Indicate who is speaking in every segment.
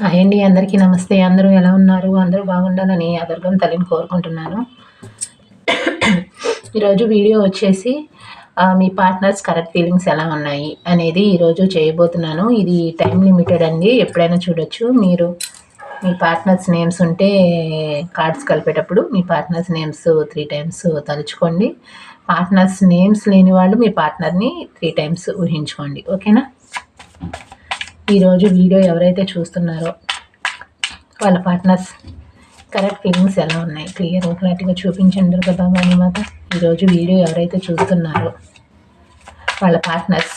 Speaker 1: Hi అండి అందరికీ నమస్తే. అందరూ ఎలా ఉన్నారు? అందరూ బాగుండాలని ఆ తల్లిని కోరుకుంటున్నాను. ఈరోజు వీడియో వచ్చేసి మీ పార్ట్నర్స్ కరెక్ట్ ఫీలింగ్స్ ఎలా ఉన్నాయి అనేది ఈరోజు చేయబోతున్నాను. ఇది టైం లిమిటెడ్ అండి. ఎప్పుడైనా చూడొచ్చు. మీరు మీ పార్ట్నర్స్ నేమ్స్ ఉంటే కార్డ్స్ కలిపేటప్పుడు మీ పార్ట్నర్స్ నేమ్స్ త్రీ టైమ్స్ తలుచుకోండి. పార్ట్నర్స్ నేమ్స్ లేని వాళ్ళు మీ పార్ట్నర్ని త్రీ టైమ్స్ ఊహించుకోండి. ఓకేనా? ఈరోజు వీడియో ఎవరైతే చూస్తున్నారో వాళ్ళ పార్ట్నర్స్ కరెక్ట్ ఫీలింగ్స్ ఎలా ఉన్నాయి? క్లియర్ క్లారిటీగా చూపించండి కదా భవాని మాత. ఈరోజు వీడియో ఎవరైతే చూస్తున్నారో వాళ్ళ పార్ట్నర్స్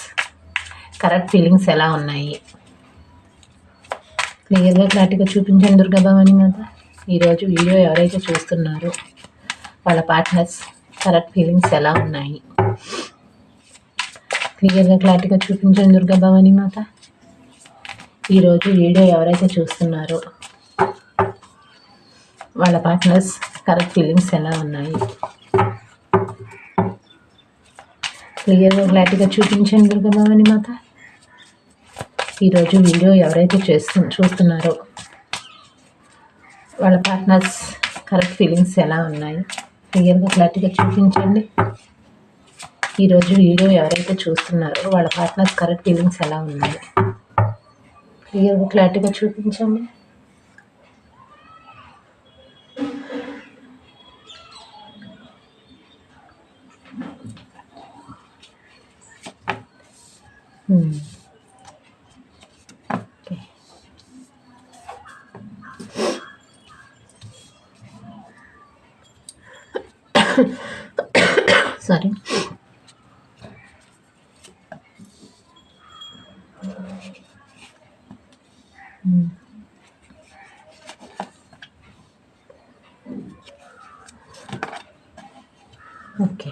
Speaker 1: కరెక్ట్ ఫీలింగ్స్ ఎలా ఉన్నాయి? క్లియర్గా క్లారిటీగా చూపించండి దుర్గాభవాని మాత. ఈరోజు వీడియో ఎవరైతే చూస్తున్నారో వాళ్ళ పార్ట్నర్స్ కరెక్ట్ ఫీలింగ్స్ ఎలా ఉన్నాయి? క్లియర్గా క్లారిటీగా చూపించండి దుర్గాభవాని మాత. ఈరోజు వీడియో ఎవరైతే చూస్తున్నారో వాళ్ళ పార్ట్నర్స్ కరెక్ట్ ఫీలింగ్స్ ఎలా ఉన్నాయి? క్లియర్గా క్లారిటీగా చూపించండి దుర్గా మాత. ఈరోజు వీడియో ఎవరైతే చేస్తు చూస్తున్నారో వాళ్ళ పార్ట్నర్స్ కరెక్ట్ ఫీలింగ్స్ ఎలా ఉన్నాయి? క్లియర్గా క్లారిటీగా చూపించండి. ఈరోజు వీడియో ఎవరైతే చూస్తున్నారో వాళ్ళ పార్ట్నర్స్ కరెక్ట్ ఫీలింగ్స్ ఎలా ఉన్నాయి? క్లియర్గా క్లారిటీగా చూపించండి Hmm. ఓకే సారీ ఓకే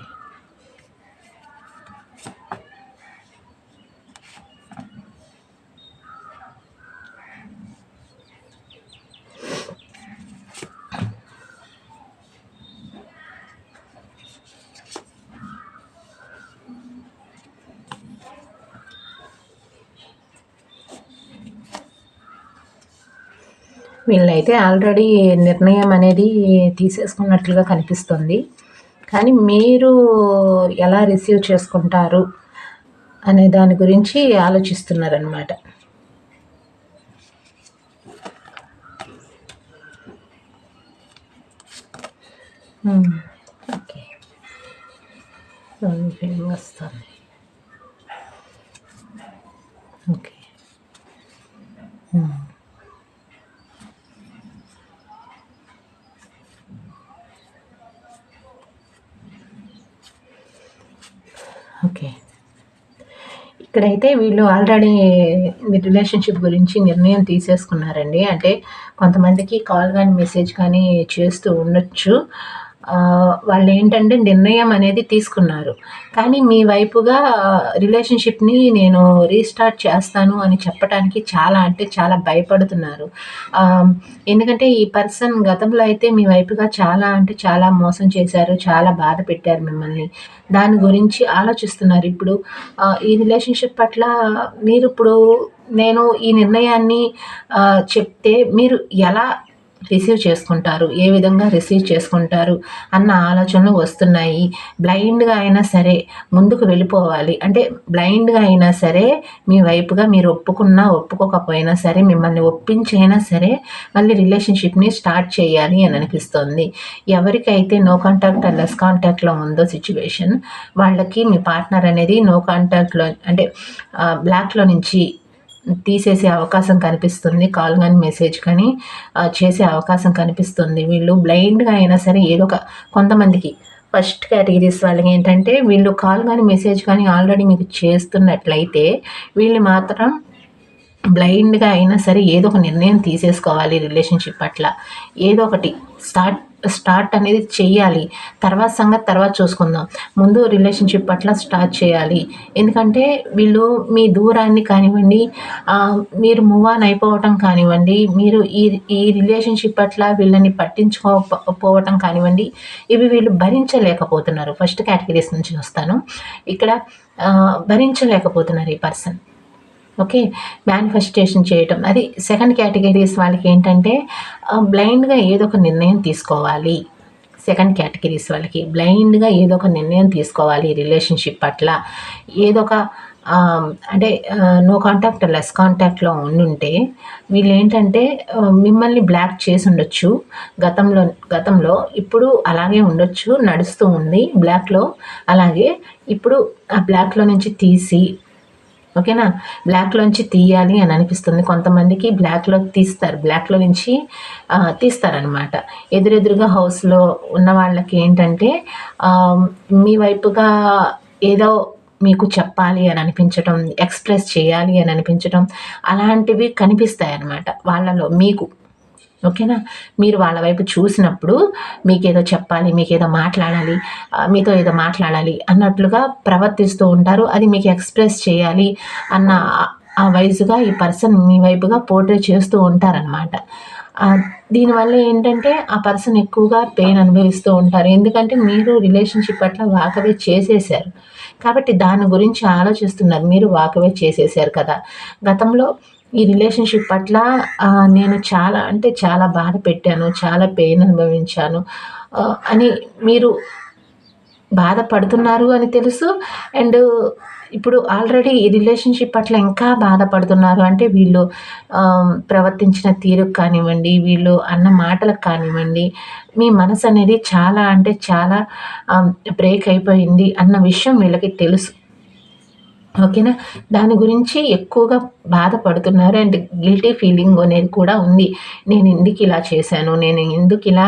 Speaker 1: వీళ్ళైతే ఆల్రెడీ నిర్ణయం అనేది తీసేసుకున్నట్లుగా కనిపిస్తుంది. కానీ మీరు ఎలా రిసీవ్ చేసుకుంటారు అనే దాని గురించి ఆలోచిస్తున్నారనమాట ఓకే. వస్తుంది ఓకే ఓకే ఇక్కడైతే వీళ్ళు ఆల్రెడీ రిలేషన్షిప్ గురించి నిర్ణయం తీసేసుకున్నారండి. అంటే కొంతమందికి కాల్ కానీ మెసేజ్ కానీ చేస్తూ ఉండొచ్చు. వాళ్ళు ఏంటంటే నిర్ణయం అనేది తీసుకున్నారు. కానీ మీ వైపుగా రిలేషన్షిప్ని నేను రీస్టార్ట్ చేస్తాను అని చెప్పడానికి చాలా అంటే చాలా భయపడుతున్నారు. ఎందుకంటే ఈ పర్సన్ గతంలో అయితే మీ వైపుగా చాలా అంటే చాలా మోసం చేశారు చాలా బాధ పెట్టారు మిమ్మల్ని. దాని గురించి ఆలోచిస్తున్నారు. ఇప్పుడు ఈ రిలేషన్షిప్ పట్ల మీరు ఇప్పుడు నేను ఈ నిర్ణయాన్ని చెప్తే మీరు ఎలా రిసీవ్ చేసుకుంటారు ఏ విధంగా రిసీవ్ చేసుకుంటారు అన్న ఆలోచనలు వస్తున్నాయి. బ్లైండ్గా అయినా సరే ముందుకు వెళ్ళిపోవాలి. అంటే బ్లైండ్గా అయినా సరే మీ వైపుగా మీరు ఒప్పుకున్నా ఒప్పుకోకపోయినా సరే మిమ్మల్ని ఒప్పించైనా సరే మళ్ళీ రిలేషన్షిప్ని స్టార్ట్ చేయాలి అని అనిపిస్తుంది. ఎవరికైతే నో కాంటాక్ట్ లెస్ కాంటాక్ట్లో ఉందో సిచ్యువేషన్ వాళ్ళకి మీ పార్ట్నర్ అనేది నో కాంటాక్ట్లో అంటే బ్లాక్లో నుంచి తీసేసే అవకాశం కనిపిస్తుంది. కాల్ కానీ మెసేజ్ కానీ చేసే అవకాశం కనిపిస్తుంది. వీళ్ళు బ్లైండ్గా అయినా సరే ఏదో ఒక కొంతమందికి ఫస్ట్ కేటగిరీస్ వాళ్ళకి ఏంటంటే వీళ్ళు కాల్ కానీ మెసేజ్ కానీ ఆల్రెడీ మీకు చేస్తున్నట్లయితే వీళ్ళు మాత్రం బ్లైండ్గా అయినా సరే ఏదో ఒక నిర్ణయం తీసేసుకోవాలి రిలేషన్షిప్ పట్ల. ఏదో ఒకటి స్టార్ట్ స్టార్ట్ అనేది చేయాలి. తర్వాత సంగతి తర్వాత చూసుకుందాం. ముందు రిలేషన్షిప్ పట్ల స్టార్ట్ చేయాలి. ఎందుకంటే వీళ్ళు మీ దూరాన్ని కానివ్వండి మీరు మూవ్ ఆన్ అయిపోవటం కానివ్వండి మీరు ఈ ఈ రిలేషన్షిప్ పట్ల వీళ్ళని పట్టించుకోకపోవటం కానివ్వండి ఇవి వీళ్ళు భరించలేకపోతున్నారు. ఫస్ట్ కేటగిరీస్ నుంచి వస్తాను. ఇక్కడ భరించలేకపోతున్నారు ఈ పర్సన్. ఓకే? మేనిఫెస్టేషన్ చేయటం. అది సెకండ్ కేటగిరీస్ వాళ్ళకి ఏంటంటే బ్లైండ్గా ఏదో ఒక నిర్ణయం తీసుకోవాలి. సెకండ్ కేటగిరీస్ వాళ్ళకి బ్లైండ్గా ఏదో ఒక నిర్ణయం తీసుకోవాలి రిలేషన్షిప్ పట్ల. ఏదో ఒక అంటే నో కాంటాక్ట్ లెస్ కాంటాక్ట్లో ఉండుంటే వీళ్ళు ఏంటంటే మిమ్మల్ని బ్లాక్ చేసి ఉండొచ్చు. గతంలో గతంలో ఇప్పుడు అలాగే ఉండొచ్చు నడుస్తూ ఉంది. బ్లాక్లో అలాగే ఇప్పుడు ఆ బ్లాక్లో నుంచి తీసి ఓకేనా? బ్లాక్లోంచి తీయాలి అని అనిపిస్తుంది. కొంతమందికి బ్లాక్లో తీస్తారు. బ్లాక్లో నుంచి తీస్తారనమాట ఎదురెదురుగా హౌస్లో ఉన్న వాళ్ళకి ఏంటంటే మీ వైపుగా ఏదో మీకు చెప్పాలి అని అనిపించటం ఎక్స్ప్రెస్ చేయాలి అని అనిపించటం అలాంటివి కనిపిస్తాయి అన్నమాట వాళ్ళలో మీకు. ఓకేనా? మీరు వాళ్ళ వైపు చూసినప్పుడు మీకు ఏదో చెప్పాలి మీకు ఏదో మాట్లాడాలి మీతో ఏదో మాట్లాడాలి అన్నట్లుగా ప్రవర్తిస్తూ ఉంటారు. అది మీకు ఎక్స్ప్రెస్ చేయాలి అన్న ఆ- ఆ ఈ పర్సన్ మీ వైపుగా పోర్ట్రే చేస్తూ ఉంటారనమాట దీనివల్ల ఏంటంటే ఆ పర్సన్ ఎక్కువగా పెయిన్ అనుభవిస్తూ ఉంటారు. ఎందుకంటే మీరు రిలేషన్షిప్ పట్ల వాకవే చేసేసారు కాబట్టి దాని గురించి ఆలోచిస్తున్నారు. మీరు వాకవే చేసేసారు కదా. గతంలో ఈ రిలేషన్షిప్ పట్ల నేను చాలా అంటే చాలా బాధ పెట్టాను చాలా పెయిన్ అనుభవించాను. అని మీరు బాధపడుతున్నారు అని తెలుసు. అండ్ ఇప్పుడు ఆల్రెడీ ఈ రిలేషన్షిప్ పట్ల ఇంకా బాధపడుతున్నారు. అంటే వీళ్ళు ప్రవర్తించిన తీరుకు కానివ్వండి వీళ్ళు అన్న మాటలకు కానివ్వండి మీ మనసు అనేది చాలా అంటే చాలా బ్రేక్ అయిపోయింది అన్న విషయం వీళ్ళకి తెలుసు. ఓకేనా? దాని గురించి ఎక్కువగా బాధపడుతున్నారు అండ్ గిల్టీ ఫీలింగ్ అనేది కూడా ఉంది. నేను ఎందుకు ఇలా చేశాను? నేను ఎందుకు ఇలా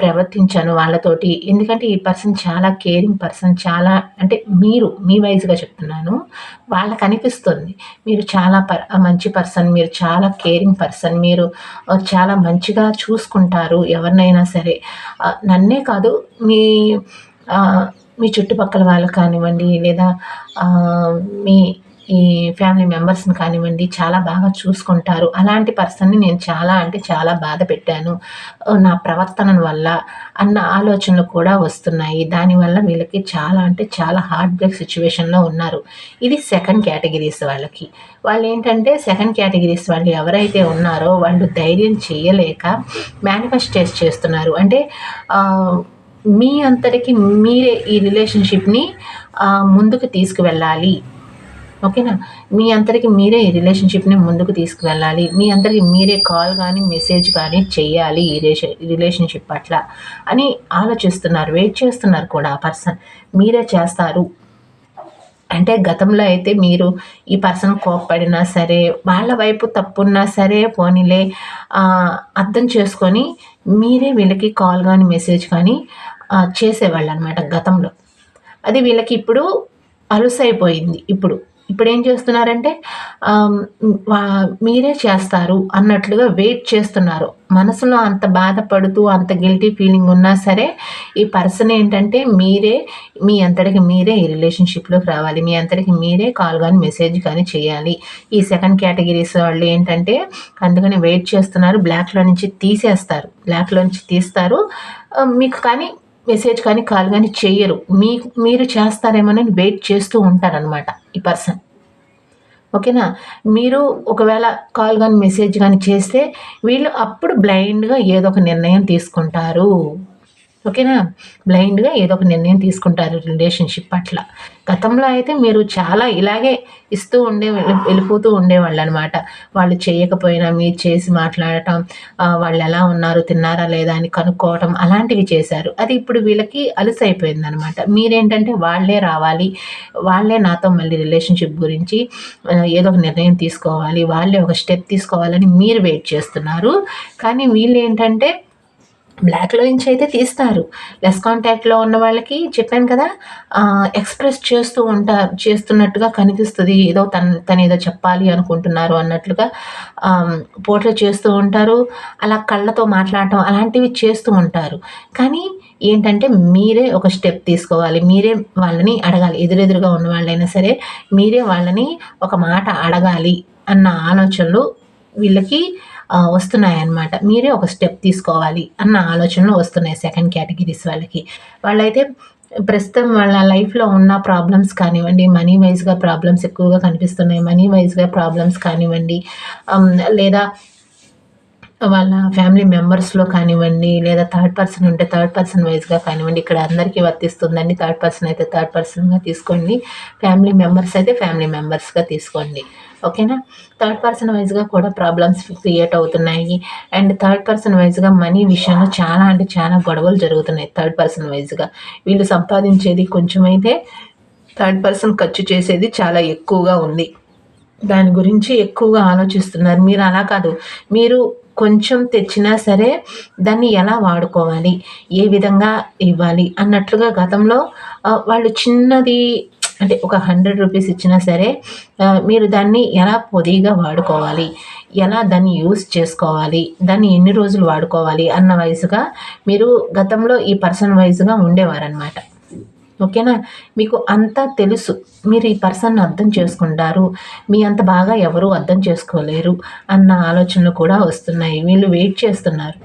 Speaker 1: ప్రవర్తించాను వాళ్ళతోటి? ఎందుకంటే ఈ పర్సన్ చాలా కేరింగ్ పర్సన్ చాలా అంటే మీరు మీ వైజ్గా చెప్తున్నాను వాళ్ళకి అనిపిస్తుంది. మీరు చాలా పర్ మంచి పర్సన్ మీరు చాలా కేరింగ్ పర్సన్ మీరు చాలా మంచిగా చూసుకుంటారు ఎవరినైనా సరే. నన్నే కాదు మీ మీ చుట్టుపక్కల వాళ్ళు కానివ్వండి లేదా మీ ఈ ఫ్యామిలీ మెంబర్స్ని కానివ్వండి చాలా బాగా చూసుకుంటారు. అలాంటి పర్సన్ని నేను చాలా అంటే చాలా బాధ పెట్టాను. నా ప్రవర్తన వల్ల అన్న ఆలోచనలు కూడా వస్తున్నాయి. దానివల్ల వీళ్ళకి చాలా అంటే చాలా హార్ట్ బ్రేక్ సిచ్యువేషన్లో ఉన్నారు. ఇది సెకండ్ కేటగిరీస్ వాళ్ళకి. వాళ్ళు ఏంటంటే సెకండ్ కేటగిరీస్ వాళ్ళు ఎవరైతే ఉన్నారో వాళ్ళు ధైర్యం చేయలేక మేనిఫెస్టేట్ చేస్తున్నారు. అంటే మీ అంతటికి మీరే ఈ రిలేషన్షిప్ని ముందుకు తీసుకువెళ్ళాలి. ఓకేనా? మీ అంతటికి మీరే ఈ రిలేషన్షిప్ని ముందుకు తీసుకువెళ్ళాలి. మీ అందరికి మీరే కాల్ కానీ మెసేజ్ కానీ చెయ్యాలి ఈ రిలేషన్ రిలేషన్షిప్ పట్ల అని ఆలోచిస్తున్నారు వెయిట్ చేస్తున్నారు కూడా ఆ పర్సన్ మీరే చేస్తారు. అంటే గతంలో అయితే మీరు ఈ పర్సన్ కోప్పడినా సరే వాళ్ళ వైపు తప్పున్నా సరే పోనీలే అర్థం చేసుకొని మీరే వీళ్ళకి కాల్ కానీ మెసేజ్ కానీ చేసేవాళ్ళు అనమాట గతంలో. అది వీళ్ళకి ఇప్పుడు అలుసైపోయింది ఇప్పుడు. ఇప్పుడు ఏం చేస్తున్నారంటే మీరే చేస్తారు అన్నట్లుగా వెయిట్ చేస్తున్నారు. మనసులో అంత బాధపడుతూ అంత గిల్టీ ఫీలింగ్ ఉన్నా సరే ఈ పర్సన్ ఏంటంటే మీరే మీ అంతటికి మీరే ఈ రిలేషన్షిప్లోకి రావాలి. మీ అంతటికి మీరే కాల్ కానీ మెసేజ్ కానీ చేయాలి. ఈ సెకండ్ కేటగిరీస్ వాళ్ళు ఏంటంటే అందుకని వెయిట్ చేస్తున్నారు బ్లాక్లో నుంచి తీసేస్తారు. బ్లాక్లో నుంచి తీస్తారు. మీకు కానీ మెసేజ్ కానీ కాల్ కానీ చెయ్యరు మీ మీరు చేస్తారేమోనని వెయిట్ చేస్తూ ఉంటారనమాట ఈ పర్సన్. ఓకేనా? మీరు ఒకవేళ కాల్ కానీ మెసేజ్ కానీ చేస్తే వీళ్ళు అప్పుడు బ్లైండ్గా ఏదో ఒక నిర్ణయం తీసుకుంటారు. ఓకేనా? బ్లైండ్గా ఏదో ఒక నిర్ణయం తీసుకుంటారు రిలేషన్షిప్ పట్ల. గతంలో అయితే మీరు చాలా ఇలాగే ఇస్తూ ఉండే వెళ్ళి- వెళ్ళిపోతూ ఉండేవాళ్ళు అనమాట వాళ్ళు చేయకపోయినా మీరు చేసి మాట్లాడటం వాళ్ళు ఎలా ఉన్నారు తిన్నారా లేదా అని కనుక్కోవటం అలాంటివి చేశారు. అది ఇప్పుడు వీళ్ళకి అలసైపోయింది అనమాట మీరేంటంటే వాళ్ళే రావాలి వాళ్ళే నాతో మళ్ళీ రిలేషన్షిప్ గురించి ఏదో ఒక నిర్ణయం తీసుకోవాలి వాళ్ళే ఒక స్టెప్ తీసుకోవాలని మీరు వెయిట్ చేస్తున్నారు. కానీ వీళ్ళు ఏంటంటే బ్లాక్లో నుంచి అయితే తీస్తారు. లెస్ కాంటాక్ట్లో ఉన్న వాళ్ళకి చెప్పాను కదా ఎక్స్ప్రెస్ చేస్తూ ఉంటారు చేస్తున్నట్టుగా కనిపిస్తుంది. ఏదో తన తను ఏదో చెప్పాలి అనుకుంటున్నారు అన్నట్లుగా పోట్రే చేస్తూ ఉంటారు. అలా కళ్ళతో మాట్లాడటం అలాంటివి చేస్తూ ఉంటారు. కానీ ఏంటంటే మీరే ఒక స్టెప్ తీసుకోవాలి. మీరే వాళ్ళని అడగాలి. ఎదురెదురుగా ఉన్న వాళ్ళైనా సరే మీరే వాళ్ళని ఒక మాట అడగాలి అన్న ఆలోచనలు వీళ్ళకి వస్తున్నాయి వస్తున్నాయన్నమాట మీరే ఒక స్టెప్ తీసుకోవాలి అన్న ఆలోచనలు వస్తున్నాయి సెకండ్ కేటగిరీస్ వాళ్ళకి వాళ్ళైతే ప్రస్తుతం వాళ్ళ లైఫ్‌లో ఉన్న ప్రాబ్లమ్స్ కానివ్వండి, మనీ వైస్‌గా ప్రాబ్లమ్స్ ఎక్కువగా కనిపిస్తున్నాయి. మనీ వైస్‌గా ప్రాబ్లమ్స్ కానివ్వండి, లేదా వాళ్ళ ఫ్యామిలీ మెంబర్స్‌లో కానివ్వండి, లేదా థర్డ్ పర్సన్ ఉంటే థర్డ్ పర్సన్ వైస్‌గా కానివ్వండి, ఇక్కడ అందరికీ వర్తిస్తుందండి. థర్డ్ పర్సన్ అయితే థర్డ్ పర్సన్‌గా తీసుకోండి. ఫ్యామిలీ మెంబర్స్ అయితే ఫ్యామిలీ మెంబర్స్‌గా తీసుకోండి. ఓకేనా? థర్డ్ పర్సన్ వైజ్గా కూడా ప్రాబ్లమ్స్ క్రియేట్ అవుతున్నాయి. అండ్ థర్డ్ పర్సన్ వైస్‌గా మనీ విషయంలో చాలా అంటే చాలా గొడవలు జరుగుతున్నాయి థర్డ్ పర్సన్ వైజ్గా వీళ్ళు సంపాదించేది కొంచెమైతే థర్డ్ పర్సన్ ఖర్చు చేసేది చాలా ఎక్కువగా ఉంది. దాని గురించి ఎక్కువగా ఆలోచిస్తున్నారు. మీరు అలా కాదు. మీరు కొంచెం తెచ్చినా సరే దాన్ని ఎలా వాడుకోవాలి? ఏ విధంగా ఇవ్వాలి? అన్నట్లుగా గతంలో వాళ్ళు చిన్నది అంటే ఒక హండ్రెడ్ రూపీస్ ఇచ్చినా సరే మీరు దాన్ని ఎలా పొదిగా వాడుకోవాలి? ఎలా దాన్ని యూస్ చేసుకోవాలి? దాన్ని ఎన్ని రోజులు వాడుకోవాలి? అన్న వయసుగా మీరు గతంలో ఈ పర్సన్ వైజ్గా ఉండేవారనమాట. ఓకేనా? మీకు అంతా తెలుసు. మీరు ఈ పర్సన్‌ని అర్థం చేసుకుంటారు. మీ అంత బాగా ఎవరూ అర్థం చేసుకోలేరు అన్న ఆలోచనలు కూడా వస్తున్నాయి. వీళ్ళు వెయిట్ చేస్తున్నారు.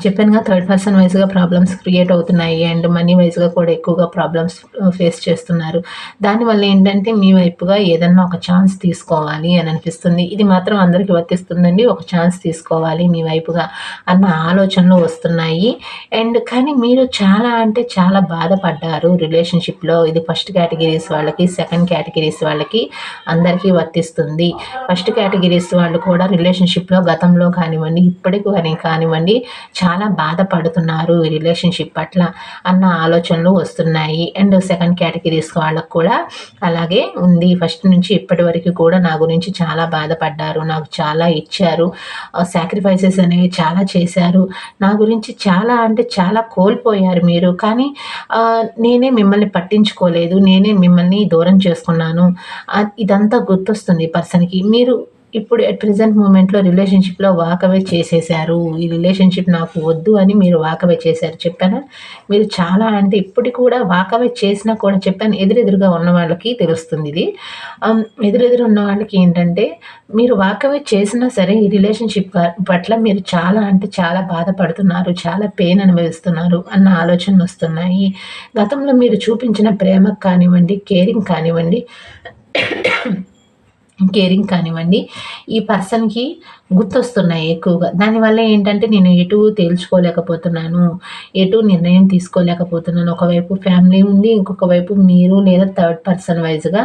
Speaker 1: చెప్పానుగా థర్డ్ పర్సన్ వైస్‌గా ప్రాబ్లమ్స్ క్రియేట్ అవుతున్నాయి. అండ్ మనీ వైస్‌గా కూడా ఎక్కువగా ప్రాబ్లమ్స్ ఫేస్ uh, చేస్తున్నారు. దానివల్ల ఏంటంటే మీ వైపుగా ఏదన్నా ఒక ఛాన్స్ తీసుకోవాలి అని అనిపిస్తుంది. ఇది మాత్రం అందరికీ వర్తిస్తుందండి. ఒక ఛాన్స్ తీసుకోవాలి మీ వైపుగా అన్న ఆలోచనలు వస్తున్నాయి. అండ్ కానీ మీరు చాలా అంటే చాలా బాధపడ్డారు రిలేషన్‌షిప్‌లో. ఇది ఫస్ట్ కేటగిరీస్ వాళ్ళకి, సెకండ్ కేటగిరీస్ వాళ్ళకి అందరికీ వర్తిస్తుంది. ఫస్ట్ కేటగిరీస్ వాళ్ళు కూడా రిలేషన్‌షిప్‌లో గతంలో కానివ్వండి, ఇప్పటికి కానీ కానివ్వండి చాలా బాధపడుతున్నారు ఈ రిలేషన్‌షిప్ పట్ల అన్న ఆలోచనలు వస్తున్నాయి. అండ్ సెకండ్ కేటగిరీస్ వాళ్ళకు కూడా అలాగే ఉంది. ఫస్ట్ నుంచి ఇప్పటి వరకు కూడా నా గురించి చాలా బాధపడ్డారు. నాకు చాలా ఇచ్చారు. సాక్రిఫైసెస్ అనేవి చాలా చేశారు. నా గురించి చాలా అంటే చాలా కోల్పోయారు మీరు. కానీ నేనే మిమ్మల్ని పట్టించుకోలేదు. నేనే మిమ్మల్ని దూరం చేసుకున్నాను. ఇదంతా గుర్తొస్తుంది పర్సన్‌కి. మీరు ఇప్పుడు ఎట్ ప్రజెంట్ మూమెంట్‌లో రిలేషన్‌షిప్‌లో వాకవే చేసేసారు. ఈ రిలేషన్‌షిప్ నాకు వద్దు అని మీరు వాకవే చేశారు. చెప్పాను మీరు చాలా అంటే ఇప్పటికి కూడా వాకవే చేసినా కూడా చెప్పాను ఎదురెదురుగా ఉన్న వాళ్ళకి తెలుస్తుంది ఇది. ఎదురెదురు ఉన్న వాళ్ళకి ఏంటంటే మీరు వాకవే చేసినా సరే ఈ రిలేషన్‌షిప్ పట్ల మీరు చాలా అంటే చాలా బాధపడుతున్నారు. చాలా పెయిన్ అనుభవిస్తున్నారు అన్న ఆలోచనలు వస్తున్నాయి. గతంలో మీరు చూపించిన ప్రేమ కానివ్వండి, కేరింగ్ కానివ్వండి కేరింగ్ కానివ్వండి, ఈ పర్సన్‌కి గుర్తొస్తున్నాయి ఎక్కువగా. దానివల్ల ఏంటంటే నేను ఎటూ తేల్చుకోలేకపోతున్నాను. ఎటూ నిర్ణయం తీసుకోలేకపోతున్నాను. ఒకవైపు ఫ్యామిలీ ఉంది. ఇంకొక వైపు మీరు లేదా థర్డ్ పర్సన్ వైజ్గా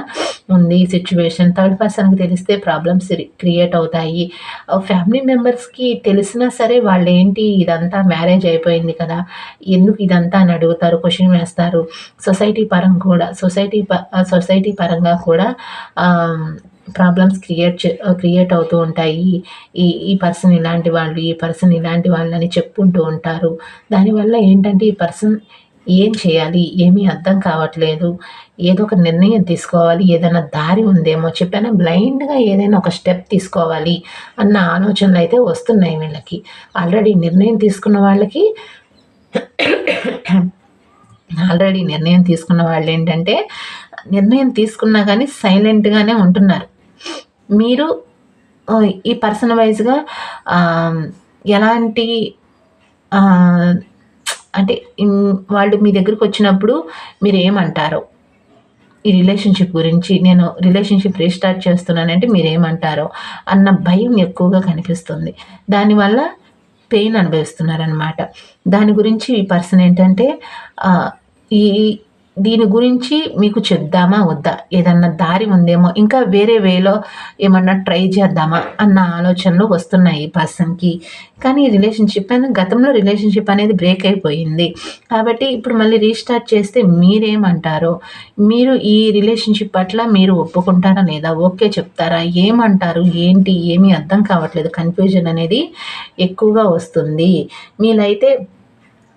Speaker 1: ఉంది సిచ్యువేషన్ థర్డ్ పర్సన్‌కి తెలిస్తే ప్రాబ్లమ్స్ క్రియేట్ అవుతాయి. ఫ్యామిలీ మెంబర్స్‌కి తెలిసినా సరే వాళ్ళు ఏంటి ఇదంతా మ్యారేజ్ అయిపోయింది కదా! ఎందుకు ఇదంతా అని అడుగుతారు. క్వశ్చన్ వేస్తారు. సొసైటీ పరంగా కూడా సొసైటీ ప సొసైటీ పరంగా కూడా ప్రాబ్లమ్స్ క్రియేట్ క్రియేట్ అవుతూ ఉంటాయి. ఈ ఈ పర్సన్ ఇలాంటి వాళ్ళు, ఈ పర్సన్ ఇలాంటి వాళ్ళని చెప్పుకుంటూ ఉంటారు. దానివల్ల ఏంటంటే ఈ పర్సన్ ఏం చేయాలి? ఏమీ అర్థం కావట్లేదు. ఏదో ఒక నిర్ణయం తీసుకోవాలి. ఏదైనా దారి ఉందేమో చెప్పాను బ్లైండ్‌గా ఏదైనా ఒక స్టెప్ తీసుకోవాలి అన్న ఆలోచనలు అయితే వస్తున్నాయి వీళ్ళకి. ఆల్రెడీ నిర్ణయం తీసుకున్న వాళ్ళకి ఆల్రెడీ నిర్ణయం తీసుకున్న వాళ్ళు ఏంటంటే నిర్ణయం తీసుకున్నా కానీ సైలెంట్‌గానే ఉంటున్నారు. మీరు ఈ పర్సన్ వైజ్గా ఎలాంటి అంటే వాళ్ళు మీ దగ్గరికి వచ్చినప్పుడు మీరు ఏమంటారు ఈ రిలేషన్‌షిప్ గురించి నేను రిలేషన్‌షిప్ రీస్టార్ట్ చేస్తున్నానంటే మీరేమంటారో? అన్న భయం ఎక్కువగా కనిపిస్తుంది. దానివల్ల పెయిన్ అనుభవిస్తున్నారనమాట. దాని గురించి ఈ పర్సన్ ఏంటంటే ఈ దీని గురించి మీకు చెప్దామా? వద్దా? ఏదన్నా దారి ఉందేమో ఇంకా వేరే వేలో ఏమన్నా ట్రై చేద్దామా? అన్న ఆలోచనలు వస్తున్నాయి ఈ పర్సన్‌కి. కానీ రిలేషన్‌షిప్ అనేది గతంలో రిలేషన్‌షిప్ అనేది బ్రేక్ అయిపోయింది. కాబట్టి ఇప్పుడు మళ్ళీ రీస్టార్ట్ చేస్తే మీరేమంటారు మీరు ఈ రిలేషన్‌షిప్ పట్ల మీరు ఒప్పుకుంటారా? లేదా? ఓకే చెప్తారా? ఏమంటారు? ఏంటి? ఏమీ అర్థం కావట్లేదు. కన్‌ఫ్యూజన్ అనేది ఎక్కువగా వస్తుంది. మీరైతే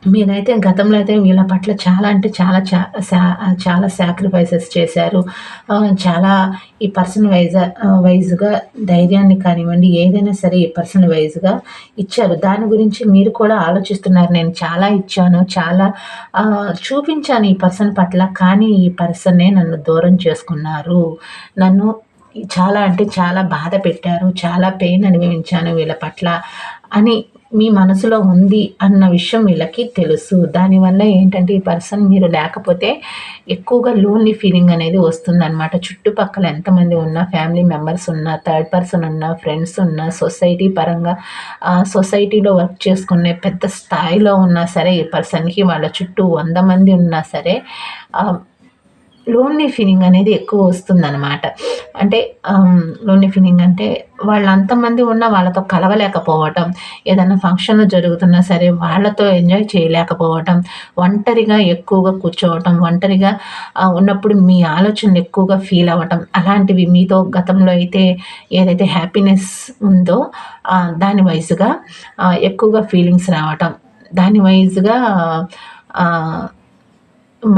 Speaker 1: మీరైతే గతంలో అయితే వీళ్ళ పట్ల చాలా అంటే చాలా చా సా చాలా సాక్రిఫైసెస్ చేశారు. చాలా ఈ పర్సన్ వైజ్ వైజ్గా ధైర్యాన్ని కానివ్వండి, ఏదైనా సరే ఈ పర్సన్ వైజ్గా ఇచ్చారు. దాని గురించి మీరు కూడా ఆలోచిస్తున్నారు. నేను చాలా ఇచ్చాను. చాలా చూపించాను ఈ పర్సన్ పట్ల. కానీ ఈ పర్సనే నన్ను దూరం చేసుకున్నారు. నన్ను చాలా అంటే చాలా బాధ పెట్టారు. చాలా పెయిన్ అనుభవించాను వీళ్ళ పట్ల అని మీ మనసులో ఉంది అన్న విషయం వీళ్ళకి తెలుసు. దానివల్ల ఏంటంటే ఈ పర్సన్ మీరు లేకపోతే ఎక్కువగా లోన్లీ ఫీలింగ్ అనేది వస్తుందన్నమాట. చుట్టుపక్కల ఎంతమంది ఉన్నా ఫ్యామిలీ మెంబర్స్ ఉన్నా థర్డ్ పర్సన్ ఉన్నా ఫ్రెండ్స్ ఉన్నా సొసైటీ పరంగా సొసైటీలో వర్క్ చేసుకునే పెద్ద స్థాయిలో ఉన్నా సరే ఈ పర్సన్కి వాళ్ళ చుట్టూ వంద మంది ఉన్నా సరే లోన్లీ ఫీలింగ్ అనేది ఎక్కువ వస్తుందన్నమాట. అంటే లోన్లీ ఫీలింగ్ అంటే వాళ్ళు అంతమంది ఉన్న వాళ్ళతో కలవలేకపోవటం ఏదైనా ఫంక్షన్లు జరుగుతున్నా సరే వాళ్ళతో ఎంజాయ్ చేయలేకపోవటం ఒంటరిగా ఎక్కువగా కూర్చోవటం ఒంటరిగా ఉన్నప్పుడు మీ ఆలోచనలు ఎక్కువగా ఫీల్ అవ్వటం అలాంటివి మీతో గతంలో అయితే ఏదైతే హ్యాపీనెస్ ఉందో దాని వైజ్గా ఎక్కువగా ఫీలింగ్స్ రావటం. దాని వైజ్గా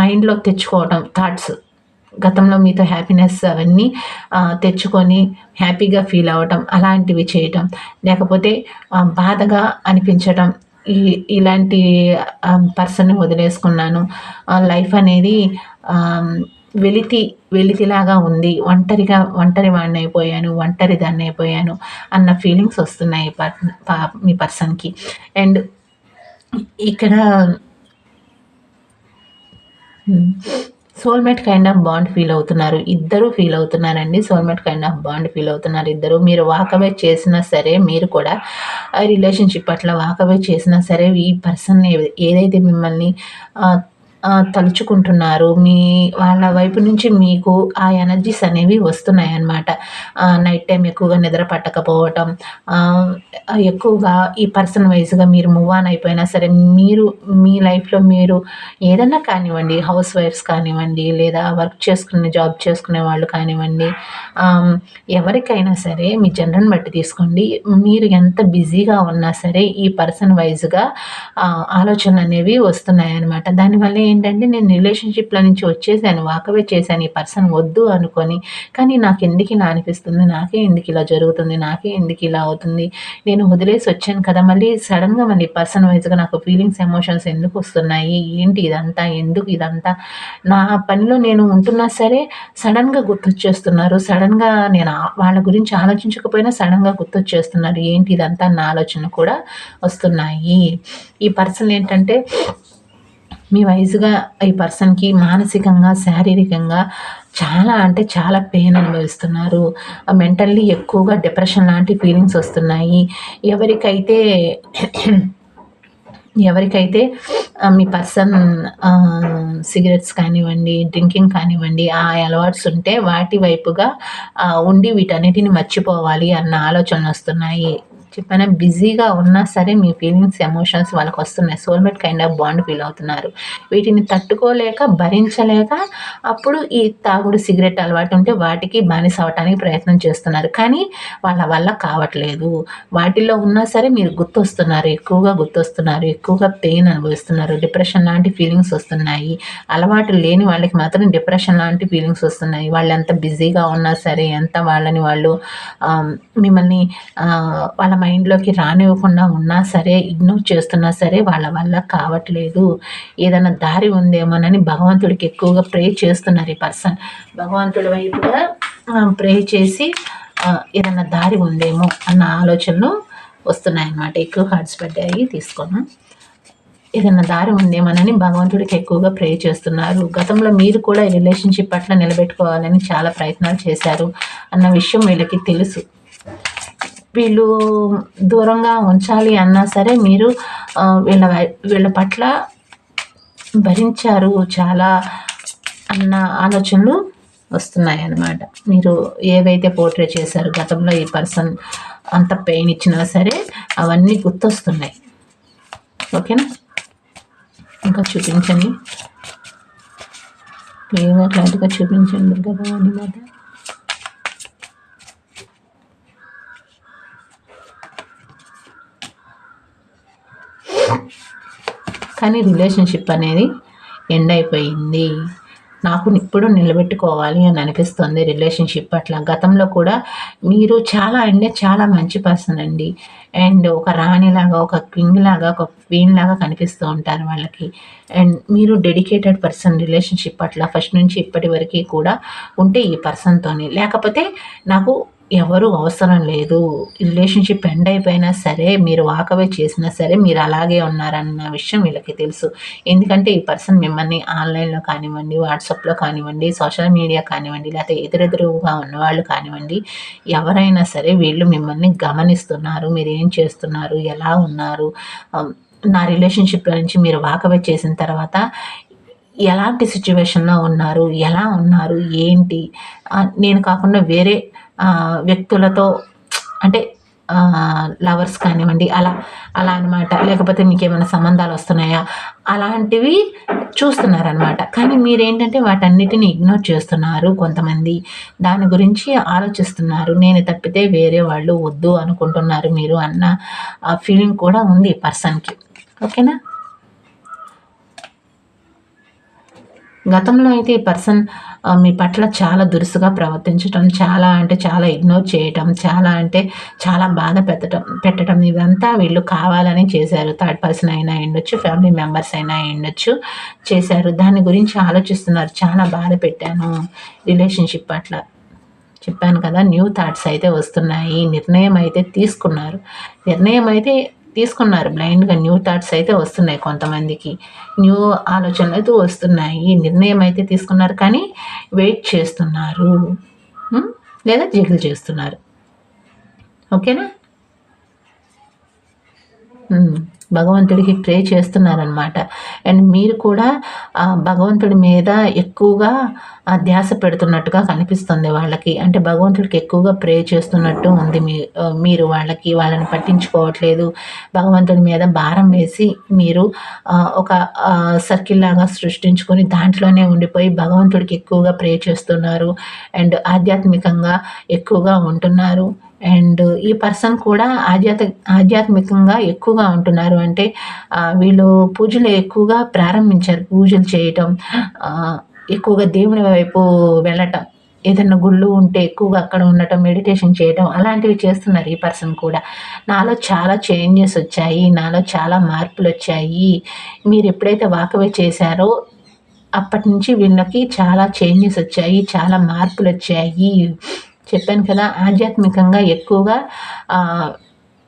Speaker 1: మైండ్లో తెచ్చుకోవటం థాట్స్. గతంలో మీతో హ్యాపీనెస్ అవన్నీ తెచ్చుకొని హ్యాపీగా ఫీల్ అవ్వటం అలాంటివి చేయటం. లేకపోతే బాధగా అనిపించటం. ఈ ఇలాంటి పర్సన్ని వదిలేసుకున్నాను. లైఫ్ అనేది వెలితి వెలితిలాగా ఉంది. ఒంటరిగా ఒంటరి వాడిని అయిపోయాను ఒంటరి దాన్ని అయిపోయాను అన్న ఫీలింగ్స్ వస్తున్నాయి మీ పర్సన్కి. అండ్ ఇక్కడ soulmate kind of bond feel అవుతున్నారు. ఇద్దరు feel అవుతున్నారండి. Soulmate kind of bond feel అవుతున్నారు ఇద్దరు. మీరు వాకవే చేసినా సరే మీరు కూడా రిలేషన్షిప్ అట్లా వాకవే చేసినా సరే ఈ పర్సన్ ఏదైతే మిమ్మల్ని తలుచుకుంటున్నారు. మీ వాళ్ళ వైపు నుంచి మీకు ఆ ఎనర్జీస్ అనేవి వస్తున్నాయి అన్నమాట నైట్ టైం ఎక్కువగా నిద్ర పట్టకపోవటం ఎక్కువగా ఈ పర్సన్ వైజ్గా మీరు మూవ్ ఆన్ అయిపోయినా సరే మీరు మీ లైఫ్లో మీరు ఏదన్నా కానివ్వండి హౌస్ వైఫ్స్ కానివ్వండి లేదా వర్క్ చేసుకునే జాబ్ చేసుకునే వాళ్ళు కానివ్వండి ఎవరికైనా సరే మీ జనరల్ బట్టి తీసుకోండి. మీరు ఎంత బిజీగా ఉన్నా సరే ఈ పర్సన్ వైజ్గా ఆలోచనలు అనేవి వస్తున్నాయి అనమాట దానివల్ల ఏంటంటే నేను రిలేషన్షిప్లో నుంచి వచ్చేసాను వాకవే చేశాను ఈ పర్సన్ వద్దు అనుకొని. కానీ నాకు ఎందుకు ఇలా అనిపిస్తుంది? నాకే ఎందుకు ఇలా జరుగుతుంది? నాకే ఎందుకు ఇలా అవుతుంది? నేను వదిలేసి వచ్చాను కదా మళ్ళీ సడన్గా మళ్ళీ పర్సన్ వైజ్గా నాకు ఫీలింగ్స్ ఎమోషన్స్ ఎందుకు వస్తున్నాయి? ఏంటి ఇదంతా? ఎందుకు ఇదంతా? నా పనిలో నేను ఉంటున్నా సరే సడన్గా గుర్తొచ్చేస్తున్నారు. సడన్గా నేను వాళ్ళ గురించి ఆలోచించకపోయినా సడన్గా గుర్తొచ్చేస్తున్నారు. ఏంటి ఇదంతా? నా ఆలోచన కూడా వస్తున్నాయి. ఈ పర్సన్ ఏంటంటే మీ వయసుగా ఈ పర్సన్కి మానసికంగా శారీరకంగా చాలా అంటే చాలా పెయిన్ అనుభవిస్తున్నారు. మెంటల్లీ ఎక్కువగా డిప్రెషన్ లాంటి ఫీలింగ్స్ వస్తున్నాయి. ఎవరికైతే ఎవరికైతే మీ పర్సన్ సిగరెట్స్ కానివ్వండి డ్రింకింగ్ కానివ్వండి ఆ అలవాట్స్ ఉంటే వాటి వైపుగా ఉండి వీటన్నిటిని మర్చిపోవాలి అన్న ఆలోచనలు వస్తున్నాయి. చెప్పాను బిజీగా ఉన్నా సరే మీ ఫీలింగ్స్ ఎమోషన్స్ వాళ్ళకి వస్తున్నాయి. Soulmate kind of bond feel అవుతున్నారు. వీటిని తట్టుకోలేక భరించలేక అప్పుడు ఈ తాగుడు సిగరెట్ అలవాటు ఉంటే వాటికి బానిస అవటానికి ప్రయత్నం చేస్తున్నారు. కానీ వాళ్ళ వల్ల కావట్లేదు. వాటిల్లో ఉన్నా సరే మీరు గుర్తొస్తున్నారు. ఎక్కువగా గుర్తొస్తున్నారు. ఎక్కువగా పెయిన్ అనుభవిస్తున్నారు. డిప్రెషన్ లాంటి ఫీలింగ్స్ వస్తున్నాయి. అలవాటు లేని వాళ్ళకి మాత్రం డిప్రెషన్ లాంటి ఫీలింగ్స్ వస్తున్నాయి. వాళ్ళు ఎంత బిజీగా ఉన్నా సరే ఎంత వాళ్ళని వాళ్ళు మిమ్మల్ని వాళ్ళ మైండ్లోకి రానివ్వకుండా ఉన్నా సరే ఇగ్నోర్ చేస్తున్నా సరే వాళ్ళ వల్ల కావట్లేదు. ఏదైనా దారి ఉందేమోనని భగవంతుడికి ఎక్కువగా ప్రే చేస్తున్నారు ఈ పర్సన్. భగవంతుడి వైపుగా ప్రే చేసి ఏదైనా దారి ఉందేమో అన్న ఆలోచనలు వస్తున్నాయన్నమాట. ఎక్కువ హార్ట్స్ పడ్డాయి తీసుకోను. ఏదైనా దారి ఉందేమోనని భగవంతుడికి ఎక్కువగా ప్రే చేస్తున్నారు. గతంలో మీరు కూడా ఈ రిలేషన్షిప్ పట్ల నిలబెట్టుకోవాలని చాలా ప్రయత్నాలు చేశారు అన్న విషయం వీళ్ళకి తెలుసు. వీళ్ళు దూరంగా ఉంచాలి అన్నా సరే మీరు వీళ్ళ వీళ్ళ పట్ల భరించారు చాలా అన్న ఆలోచనలు వస్తున్నాయి అన్నమాట మీరు ఏవైతే పోర్ట్రే చేశారు గతంలో ఈ పర్సన్ అంత పెయిన్ ఇచ్చినా సరే అవన్నీ గుర్తొస్తున్నాయి. ఓకేనా? ఇంకా చూపించండి. క్లియర్గా క్లారిటీగా చూపించండి కదా అనమాట కానీ రిలేషన్షిప్ అనేది ఎండ్ అయిపోయింది. నాకు ఇప్పుడు నిలబెట్టుకోవాలి అని అనిపిస్తుంది రిలేషన్షిప్ అట్లా గతంలో కూడా మీరు చాలా అంటే చాలా మంచి పర్సన్ అండి. అండ్ ఒక రాణిలాగా ఒక క్వింగ్ లాగా ఒక క్వీన్ లాగా కనిపిస్తూ ఉంటారు వాళ్ళకి. అండ్ మీరు డెడికేటెడ్ పర్సన్ రిలేషన్షిప్ అట్లా ఫస్ట్ నుంచి ఇప్పటి వరకు కూడా ఉంటే ఈ పర్సన్తోని. లేకపోతే నాకు ఎవరు అవసరం లేదు. రిలేషన్షిప్ ఎండ్ అయిపోయినా సరే మీరు వాకవే చేసినా సరే మీరు అలాగే ఉన్నారన్న విషయం వీళ్ళకి తెలుసు. ఎందుకంటే ఈ పర్సన్ మిమ్మల్ని ఆన్లైన్లో కానివ్వండి వాట్సాప్లో కానివ్వండి సోషల్ మీడియా కానివ్వండి లేకపోతే ఎదురెదురుగా ఉన్నవాళ్ళు కానివ్వండి ఎవరైనా సరే వీళ్ళు మిమ్మల్ని గమనిస్తున్నారు. మీరు ఏం చేస్తున్నారు? ఎలా ఉన్నారు? నా రిలేషన్షిప్ నుంచి మీరు వాకవే చేసిన తర్వాత ఎలాంటి సిచ్యువేషన్లో ఉన్నారు? ఎలా ఉన్నారు? ఏంటి? నేను కాకుండా వేరే వ్యక్తులతో అంటే లవర్స్ కానివ్వండి అలా అలా అనమాట లేకపోతే మీకు ఏమైనా సంబంధాలు వస్తున్నాయా? అలాంటివి చూస్తున్నారనమాట కానీ మీరేంటంటే వాటన్నిటిని ఇగ్నోర్ చేస్తున్నారు కొంతమంది. దాని గురించి ఆలోచిస్తున్నారు. నేను తప్పితే వేరే వాళ్ళు వద్దు అనుకుంటున్నారు మీరు అన్న ఫీలింగ్ కూడా ఉంది పర్సన్కి ఓకేనా? గతంలో అయితే ఈ పర్సన్ మీ పట్ల చాలా దురుసుగా ప్రవర్తించటం చాలా అంటే చాలా ఇగ్నోర్ చేయటం చాలా అంటే చాలా బాధ పెట్టడం పెట్టడం ఇదంతా వీళ్ళు కావాలని చేశారు. థర్డ్ పర్సన్ అయినా ఉండొచ్చు ఫ్యామిలీ మెంబర్స్ అయినా ఉండొచ్చు చేశారు. దాని గురించి ఆలోచిస్తున్నారు. చాలా బాధ పెట్టాను రిలేషన్షిప్ పట్ల. చెప్పాను కదా న్యూ థాట్స్ అయితే వస్తున్నాయి నిర్ణయం అయితే తీసుకున్నారు. నిర్ణయం అయితే తీసుకున్నారు. బ్లైండ్గా న్యూ థాట్స్ అయితే వస్తున్నాయి కొంతమందికి. న్యూ ఆలోచనలు అయితే వస్తున్నాయి. నిర్ణయం అయితే తీసుకున్నారు కానీ వెయిట్ చేస్తున్నారు. లేదా జిగులు చేస్తున్నారు. ఓకేనా? భగవంతుడికి ప్రే చేస్తున్నారనమాట అండ్ మీరు కూడా భగవంతుడి మీద ఎక్కువగా ధ్యాస పెడుతున్నట్టుగా కనిపిస్తుంది వాళ్ళకి. అంటే భగవంతుడికి ఎక్కువగా ప్రే చేస్తున్నట్టు ఉంది మీ మీరు వాళ్ళకి. వాళ్ళని పట్టించుకోవట్లేదు. భగవంతుడి మీద భారం వేసి మీరు ఒక సర్కిల్ లాగా సృష్టించుకొని దాంట్లోనే ఉండిపోయి భగవంతుడికి ఎక్కువగా ప్రే చేస్తున్నారు. అండ్ ఆధ్యాత్మికంగా ఎక్కువగా ఉంటున్నారు. అండ్ ఈ పర్సన్ కూడా ఆధ్యాత్ ఆధ్యాత్మికంగా ఎక్కువగా ఉంటున్నారు. అంటే వీళ్ళు పూజలు ఎక్కువగా ప్రారంభించారు. పూజలు చేయటం ఎక్కువగా దేవుని వైపు వెళ్ళటం ఏదైనా గుళ్ళు ఉంటే ఎక్కువగా అక్కడ ఉండటం మెడిటేషన్ చేయటం అలాంటివి చేస్తున్నారు ఈ పర్సన్ కూడా. నాలో చాలా చేంజెస్ వచ్చాయి. నాలో చాలా మార్పులు వచ్చాయి. మీరు ఎప్పుడైతే వాకవే చేశారో అప్పటి నుంచి వీళ్ళకి చాలా చేంజెస్ వచ్చాయి. చాలా మార్పులు వచ్చాయి. చెప్పాను కదా ఆధ్యాత్మికంగా ఎక్కువగా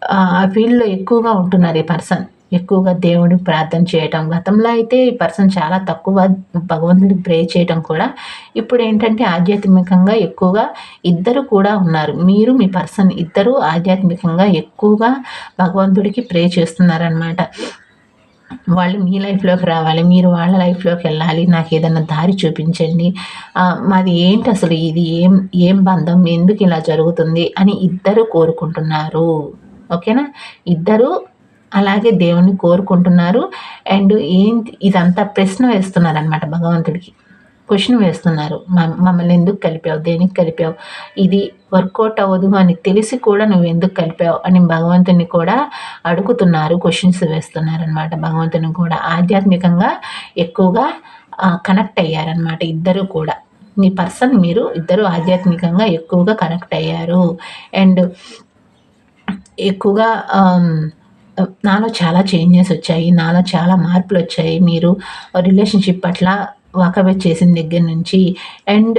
Speaker 1: ఆ ఫీల్డ్లో ఎక్కువగా ఉంటున్నారు ఈ పర్సన్. ఎక్కువగా దేవుడికి ప్రార్థన చేయటం గతంలో అయితే ఈ పర్సన్ చాలా తక్కువ భగవంతుడికి ప్రే చేయటం కూడా ఇప్పుడు ఏంటంటే ఆధ్యాత్మికంగా ఎక్కువగా ఇద్దరు కూడా ఉన్నారు. మీరు మీ పర్సన్ ఇద్దరు ఆధ్యాత్మికంగా ఎక్కువగా భగవంతుడికి ప్రే చేస్తున్నారనమాట వాళ్ళు మీ లైఫ్లోకి రావాలి మీరు వాళ్ళ లైఫ్లోకి వెళ్ళాలి నాకు ఏదైనా దారి చూపించండి. మాది ఏంటి అసలు ఇది? ఏం ఏం బంధం? ఎందుకు ఇలా జరుగుతుంది? అని ఇద్దరు కోరుకుంటున్నారు. ఓకేనా? ఇద్దరు అలాగే దేవుణ్ణి కోరుకుంటున్నారు. అండ్ ఏంటి ఇదంతా ప్రశ్న వేస్తున్నారు అనమాట భగవంతుడికి. క్వశ్చన్ వేస్తున్నారు. మమ్మల్ని ఎందుకు కలిపావు? దేనికి కలిపావు? ఇది వర్కౌట్ అవ్వదు అని తెలిసి కూడా నువ్వు ఎందుకు కలిపావు అని భగవంతుని కూడా అడుగుతున్నారు క్వశ్చన్స్ వేస్తున్నారు అనమాట భగవంతుని కూడా ఆధ్యాత్మికంగా ఎక్కువగా కనెక్ట్ అయ్యారనమాట ఇద్దరు కూడా. మీ పర్సన్ మీరు ఇద్దరు ఆధ్యాత్మికంగా ఎక్కువగా కనెక్ట్ అయ్యారు. అండ్ ఎక్కువగా నాలో చాలా చేంజెస్ వచ్చాయి నాలో చాలా మార్పులు వచ్చాయి. మీరు రిలేషన్షిప్ పట్ల వాకబెట్ చేసిన దగ్గర నుంచి. అండ్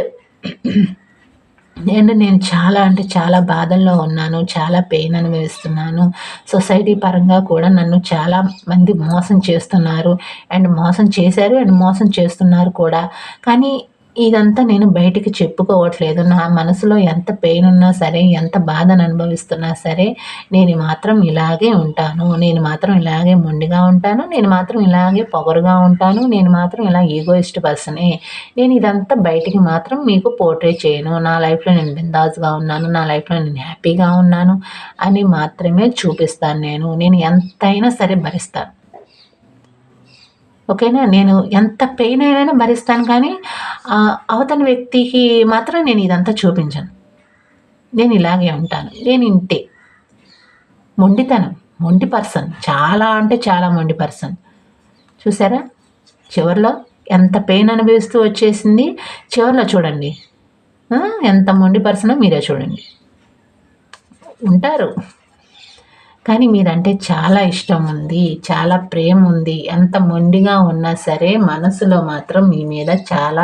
Speaker 1: అండ్ నేను చాలా అంటే చాలా బాధల్లో ఉన్నాను చాలా పెయిన్ అనుభవిస్తున్నాను. సొసైటీ పరంగా కూడా నన్ను చాలా మంది మోసం చేస్తున్నారు. అండ్ మోసం చేశారు అండ్ మోసం చేస్తున్నారు కూడా. కానీ ఇదంతా నేను బయటికి చెప్పుకోవట్లేదు. నా మనసులో ఎంత పెయిన్ ఉన్నా సరే ఎంత బాధను అనుభవిస్తున్నా సరే నేను మాత్రం ఇలాగే ఉంటాను. నేను మాత్రం ఇలాగే మొండిగా ఉంటాను. నేను మాత్రం ఇలాగే పొగరుగా ఉంటాను. నేను మాత్రం ఇలా ఈగోయిస్ట్ పర్సనే నేను ఇదంతా బయటికి మాత్రం మీకు పోర్ట్రే చేయను. నా లైఫ్లో నేను బిందాజ్గా ఉన్నాను. నా లైఫ్లో నేను హ్యాపీగా ఉన్నాను అని మాత్రమే చూపిస్తాను నేను. నేను ఎంతైనా సరే భరిస్తాను. ఓకేనా? నేను ఎంత పెయిన్ అయినా భరిస్తాను కానీ అవతని వ్యక్తికి మాత్రం నేను ఇదంతా చూపించను. నేను ఇలాగే ఉంటాను. నేను ఇంతే. మొండితనం మొండి పర్సన్. చాలా అంటే చాలా మొండి పర్సన్. చూసారా? చివరిలో ఎంత పెయిన్ అనుభవిస్తూ వచ్చేసింది చివరిలో చూడండి. ఎంత మొండి పర్సనో మీరే చూడండి. ఉంటారు. కానీ మీరంటే చాలా ఇష్టం ఉంది చాలా ప్రేమ ఉంది ఎంత మొండిగా ఉన్నా సరే మనసులో మాత్రం మీ మీద చాలా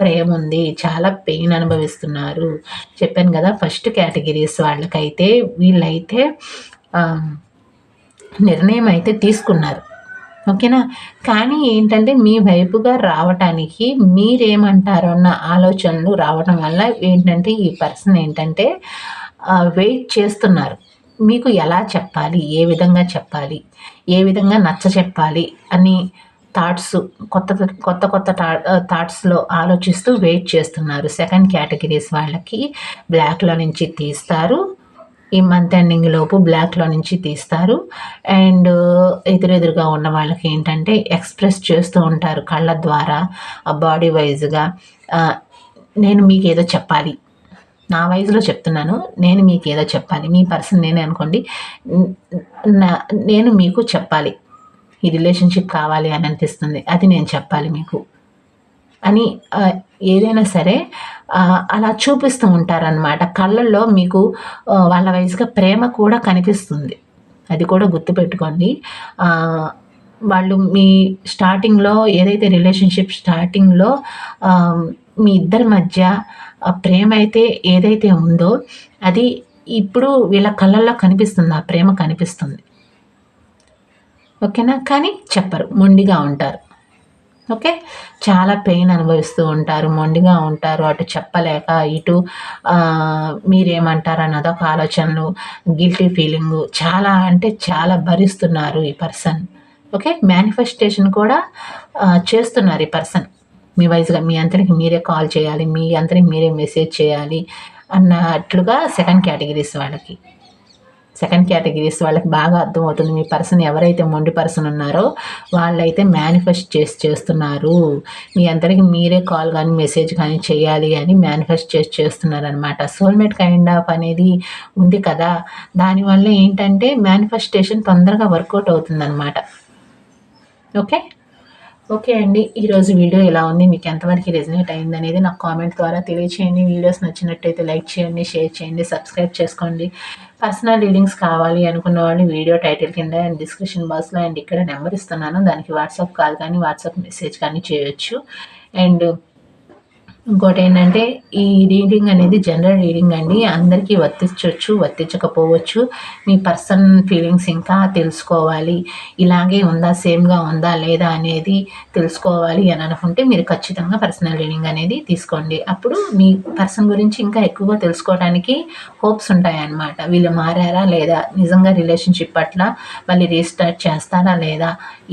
Speaker 1: ప్రేమ ఉంది చాలా పెయిన్ అనుభవిస్తున్నారు. చెప్పాను కదా ఫస్ట్ కేటగిరీస్ వాళ్ళకైతే వీళ్ళైతే నిర్ణయం అయితే తీసుకున్నారు. ఓకేనా? కానీ ఏంటంటే మీ వైపుగా రావటానికి మీరేమంటారో అన్న ఆలోచనలు రావడం వల్ల ఏంటంటే ఈ పర్సన్ ఏంటంటే వెయిట్ చేస్తున్నారు. మీకు ఎలా చెప్పాలి? ఏ విధంగా చెప్పాలి? ఏ విధంగా నచ్చ చెప్పాలి? అని థాట్స్ కొత్త కొత్త కొత్త థాట్స్లో ఆలోచిస్తూ వెయిట్ చేస్తున్నారు. సెకండ్ కేటగిరీస్ వాళ్ళకి బ్లాక్లో నుంచి తీస్తారు. ఈ మంత్ ఎండింగ్ లోపు బ్లాక్లో నుంచి తీస్తారు. అండ్ ఎదురెదురుగా ఉన్న వాళ్ళకి ఏంటంటే ఎక్స్ప్రెస్ చేస్తూ ఉంటారు కళ్ళ ద్వారా ఆ బాడీ వైజ్గా నేను మీకు ఏదో చెప్పాలి. నా వయసులో చెప్తున్నాను. నేను మీకు ఏదో చెప్పాలి. మీ పర్సన్ నేనే అనుకోండి. నేను మీకు చెప్పాలి. ఈ రిలేషన్షిప్ కావాలి అని అనిపిస్తుంది. అది నేను చెప్పాలి మీకు. అని ఏదైనా సరే అలా చూపిస్తూ ఉంటారనమాట కళ్ళల్లో మీకు వాళ్ళ వయసుగా ప్రేమ కూడా కనిపిస్తుంది. అది కూడా గుర్తుపెట్టుకోండి. వాళ్ళు మీ స్టార్టింగ్లో ఏదైతే రిలేషన్షిప్ స్టార్టింగ్లో మీ ఇద్దరి మధ్య ఆ ప్రేమ అయితే ఏదైతే ఉందో అది ఇప్పుడు వీళ్ళ కళ్ళల్లో కనిపిస్తుంది ఆ ప్రేమ కనిపిస్తుంది. ఓకేనా? కానీ చెప్పరు మొండిగా ఉంటారు. ఓకే? చాలా పెయిన్ అనుభవిస్తూ ఉంటారు మొండిగా ఉంటారు అటు చెప్పలేక ఇటు మీరేమంటారు అన్నది ఒక ఆలోచనలు గిల్టీ ఫీలింగ్ చాలా అంటే చాలా భరిస్తున్నారు ఈ పర్సన్. ఓకే? మేనిఫెస్టేషన్ కూడా చేస్తున్నారు ఈ పర్సన్. మీ వైజ్గా మీ అంతరికి మీరే కాల్ చేయాలి మీ అంతరికి మీరే మెసేజ్ చేయాలి అన్నట్లుగా సెకండ్ కేటగిరీస్ వాళ్ళకి. సెకండ్ కేటగిరీస్ వాళ్ళకి బాగా అర్థమవుతుంది. మీ పర్సన్ ఎవరైతే మొండి పర్సన్ ఉన్నారో వాళ్ళైతే మేనిఫెస్ట్ చేసి చేస్తున్నారు. మీ అందరికి మీరే కాల్ కానీ మెసేజ్ కానీ చేయాలి అని మేనిఫెస్ట్ చేసి చేస్తున్నారనమాట సోల్మేట్ కైండ్ ఆఫ్ అనేది ఉంది కదా. దానివల్ల ఏంటంటే మేనిఫెస్టేషన్ తొందరగా వర్కౌట్ అవుతుందన్నమాట. ఓకే ఓకే అండి ఈరోజు వీడియో ఎలా ఉంది? మీకు ఎంతవరకు రెజనేట్ అయింది అనేది నాకు కామెంట్ ద్వారా తెలియచేయండి. వీడియోస్ నచ్చినట్టయితే లైక్ చేయండి షేర్ చేయండి సబ్స్క్రైబ్ చేసుకోండి. పర్సనల్ రీడింగ్స్ కావాలి అనుకున్న వాళ్ళు వీడియో టైటిల్ కింద అండ్ డిస్క్రిప్షన్ బాక్స్లో అండ్ ఇక్కడ నెంబర్ ఇస్తున్నాను. దానికి వాట్సాప్ కాల్ కానీ వాట్సాప్ మెసేజ్ కానీ చేయొచ్చు. అండ్ ఇంకోటి ఏంటంటే ఈ రీడింగ్ అనేది జనరల్ రీడింగ్ అండి. అందరికీ వర్తించవచ్చు వర్తించకపోవచ్చు. మీ పర్సన్ ఫీలింగ్స్ ఇంకా తెలుసుకోవాలి. ఇలాగే ఉందా సేమ్గా ఉందా లేదా అనేది తెలుసుకోవాలి అని అనుకుంటే మీరు ఖచ్చితంగా పర్సనల్ రీడింగ్ అనేది తీసుకోండి. అప్పుడు మీ పర్సన్ గురించి ఇంకా ఎక్కువగా తెలుసుకోవడానికి హోప్స్ ఉంటాయన్నమాట. వీళ్ళు మారారా లేదా నిజంగా రిలేషన్షిప్ పట్ల మళ్ళీ రీస్టార్ట్ చేస్తారా లేదా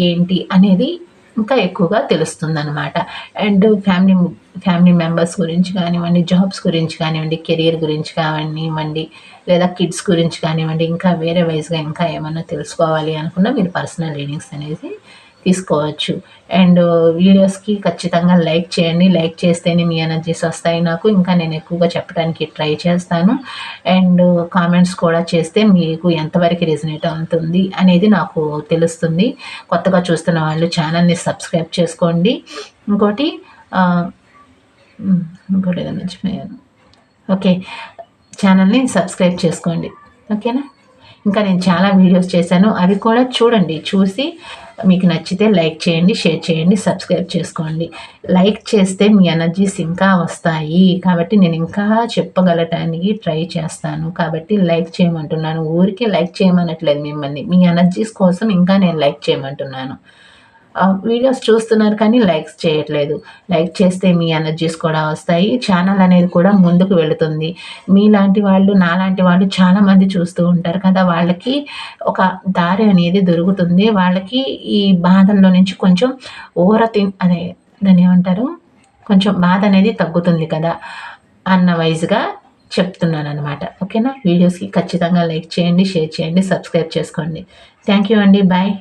Speaker 1: ఏంటి అనేది ఇంకా ఎక్కువగా తెలుస్తుంది అనమాట అండ్ ఫ్యామిలీ ఫ్యామిలీ మెంబర్స్ గురించి కానివ్వండి జాబ్స్ గురించి కానివ్వండి కెరీర్ గురించి కానివ్వండి లేదా కిడ్స్ గురించి కానివ్వండి ఇంకా వేరే వైజ్గా ఇంకా ఏమన్నా తెలుసుకోవాలి అనుకున్నా మీరు పర్సనల్ రీడింగ్స్ అనేది తీసుకోవచ్చు. అండ్ వీడియోస్కి ఖచ్చితంగా లైక్ చేయండి. లైక్ చేస్తేనే మీ ఎనర్జీస్ వస్తాయి నాకు. ఇంకా నేను ఎక్కువగా చెప్పడానికి ట్రై చేస్తాను. అండ్ కామెంట్స్ కూడా చేస్తే మీకు ఎంతవరకు రిజనేట్ అవుతుంది అనేది నాకు తెలుస్తుంది. కొత్తగా చూస్తున్న వాళ్ళు ఛానల్ని సబ్స్క్రైబ్ చేసుకోండి. ఇంకోటి ఇంకోటి ఏదో మర్చిపోయాను. ఓకే. ఛానల్ని సబ్స్క్రైబ్ చేసుకోండి. ఓకేనా? ఇంకా నేను చాలా వీడియోస్ చేశాను. అవి కూడా చూడండి. చూసి మీకు నచ్చితే లైక్ చేయండి షేర్ చేయండి సబ్స్క్రైబ్ చేసుకోండి. లైక్ చేస్తే మీ ఎనర్జీస్ ఇంకా వస్తాయి. కాబట్టి నేను ఇంకా చెప్పగలటానికి ట్రై చేస్తాను. కాబట్టి లైక్ చేయమంటున్నాను. ఊరికే లైక్ చేయమనట్లేదు మిమ్మల్ని. మీ ఎనర్జీస్ కోసం ఇంకా నేను లైక్ చేయమంటున్నాను. వీడియోస్ చూస్తున్నారు కానీ లైక్స్ చేయట్లేదు. లైక్ చేస్తే మీ ఎనర్జీస్ కూడా వస్తాయి. ఛానల్ అనేది కూడా ముందుకు వెళుతుంది. మీలాంటి వాళ్ళు నాలాంటి వాళ్ళు చాలామంది చూస్తూ ఉంటారు కదా. వాళ్ళకి ఒక దారి అనేది దొరుకుతుంది. వాళ్ళకి ఈ బాధల్లో నుంచి కొంచెం ఊర తి అదే దాన్ని ఏమంటారు? కొంచెం బాధ అనేది తగ్గుతుంది కదా అన్న వైజ్గా చెప్తున్నాను అనమాట ఓకేనా? వీడియోస్కి ఖచ్చితంగా లైక్ చేయండి షేర్ చేయండి సబ్స్క్రైబ్ చేసుకోండి. థ్యాంక్ యూ అండి. బాయ్